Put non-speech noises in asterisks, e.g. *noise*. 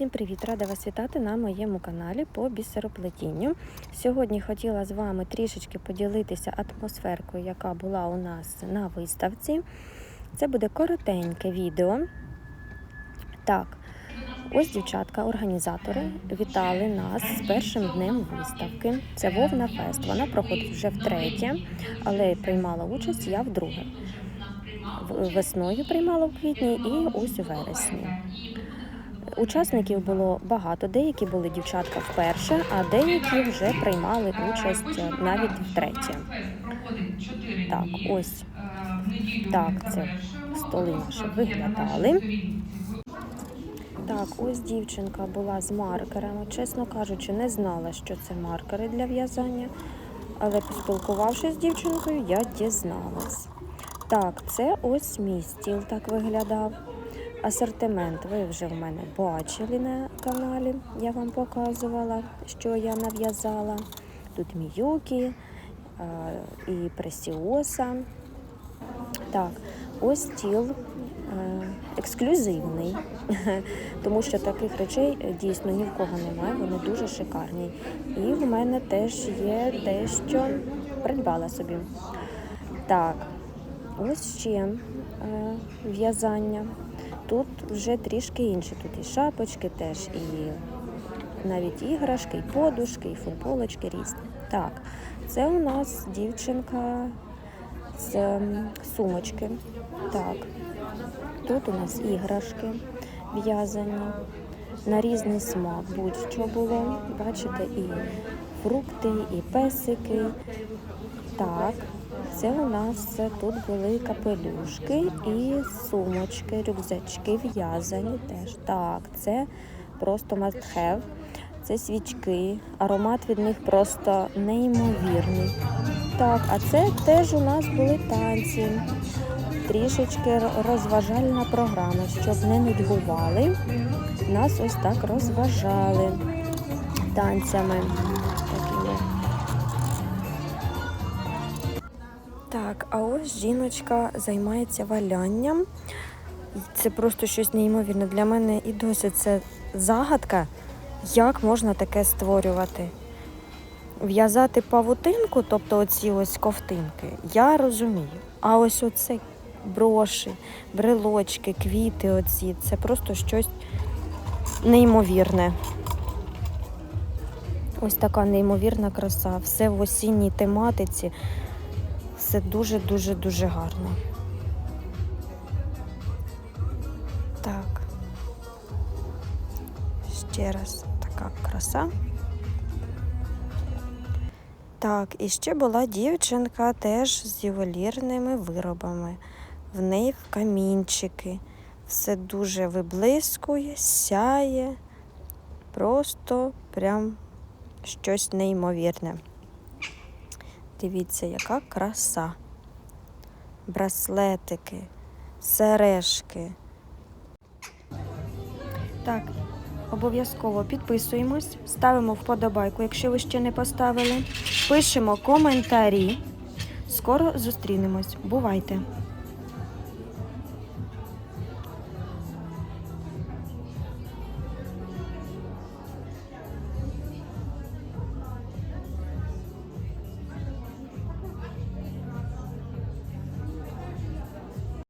Всім привіт! Рада вас вітати на моєму каналі по бісероплетінню. Сьогодні хотіла з вами трішечки поділитися атмосферкою, яка була у нас на виставці. Це буде коротеньке відео. Так, ось дівчатка, організатори вітали нас з першим днем виставки. Це Вовна Фест. Вона проходить вже втретє, але приймала участь я вдруге. Весною приймала в квітні і ось у вересні. Учасників було багато, деякі були дівчатка вперше, а деякі вже приймали участь навіть втретє. Так, ось так це столи наші виглядали. Так, ось дівчинка була з маркерами. Чесно кажучи, не знала, що це маркери для в'язання, але поспілкувавшись з дівчинкою, я дізналась. Так, це ось мій стіл так виглядав. Асортимент ви вже в мене бачили на каналі. Я вам показувала, що я нав'язала. Тут міюкі а, і пресіоса. Так, ось стіл е, ексклюзивний, *laughs* тому що таких речей е, дійсно ні в кого немає, вони дуже шикарні. І в мене теж є дещо придбала собі. Так, ось ще е, в'язання. Тут вже трішки інше. Тут і шапочки теж, і навіть іграшки, і подушки, і футболочки різні. Так, це у нас дівчинка з ем, сумочки. Так, тут у нас іграшки в'язані на різний смак. Будь-що було. Бачите, і фрукти, і песики. Так, це у нас тут були капелюшки і сумочки, рюкзачки в'язані теж. Так, це просто must have. Це свічки, аромат від них просто неймовірний. Так, а це теж у нас були танці. Трішечки розважальна програма, щоб не нудьгували. Нас ось так розважали танцями Так, а ось жіночка займається валянням. Це просто щось неймовірне. Для мене і досі це загадка, як можна таке створювати. В'язати павутинку, тобто оці ось ковтинки, я розумію. А ось оце броші, брелочки, квіти, оці це просто щось неймовірне. Ось така неймовірна краса. Все в осінній тематиці. Все дуже-дуже дуже гарно. Так. Ще раз така краса. Так, і ще була дівчинка теж з ювелірними виробами. В неї в камінчики. Все дуже виблискує, сяє. Просто прям щось неймовірне. Дивіться, яка краса. Браслетики, сережки. Так, обов'язково підписуємось, ставимо вподобайку, якщо ви ще не поставили. Пишемо коментарі. Скоро зустрінемось. Бувайте!